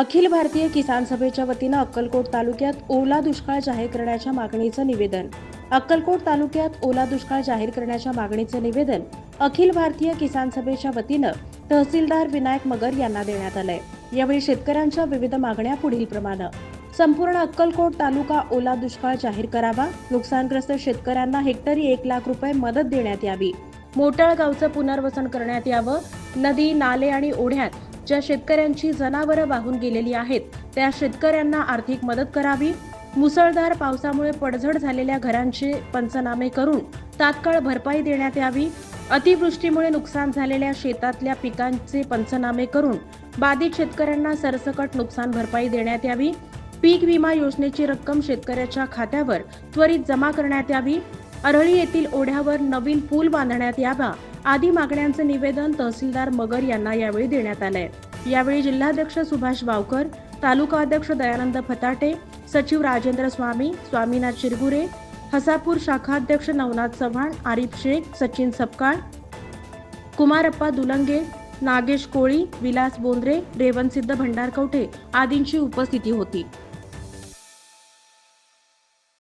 अखिल भारतीय किसान सभेच्या वतीनं अक्कलकोट तालुक्यात ओला दुष्काळ जाहीर करण्याच्या मागणीचं निवेदन. अक्कलकोट तालुक्यात ओला दुष्काळ जाहीर करण्याच्या मागणीचं निवेदन अखिल भारतीय किसान सभेच्या वतीनं तहसीलदार विनायक मगर यांना देण्यात आलंय. यावेळी शेतकऱ्यांच्या विविध मागण्या पुढीलप्रमाणे संपूर्ण अक्कलकोट तालुका ओला दुष्काळ जाहीर करावा. नुकसानग्रस्त शेतकऱ्यांना हेक्टरी एक लाख रुपये मदत देण्यात यावी. मोटळगावचं पुनर्वसन करण्यात यावं. नदी नाले आणि ओढ्यात ज्या शेतकऱ्यांची जनावरं वाहून गेलेली आहेत त्या शेतकऱ्यांना आर्थिक मदत करावी. मुसळधार पावसामुळे पडझड झालेल्या घरांचे पंचनामे करून तात्काळ भरपाई देण्यात यावी. अतिवृष्टीमुळे नुकसान झालेल्या शेतातल्या पिकांचे पंचनामे करून बाधित शेतकऱ्यांना सरसकट नुकसान भरपाई देण्यात यावी. पीक विमा योजनेची रक्कम शेतकऱ्याच्या खात्यावर त्वरित जमा करण्यात यावी. अरळी येथील ओढ्यावर नवीन पूल बांधण्यात यावा. आदी मागण्यांचे निवेदन तहसीलदार मगर यांना यावेळी देण्यात आलंय. यावेळी जिल्हाध्यक्ष सुभाष बावकर तालुका अध्यक्ष दयानंद फताटे सचिव राजेंद्र स्वामी स्वामीनाथ शिरगुरे हसापूर शाखाध्यक्ष नवनाथ चव्हाण आरिफ शेख सचिन सपकाळ कुमारप्पा दुलंगे नागेश कोळी विलास बोंद्रे रेवणसिद्ध भंडारकवठे आदींची उपस्थिती होती.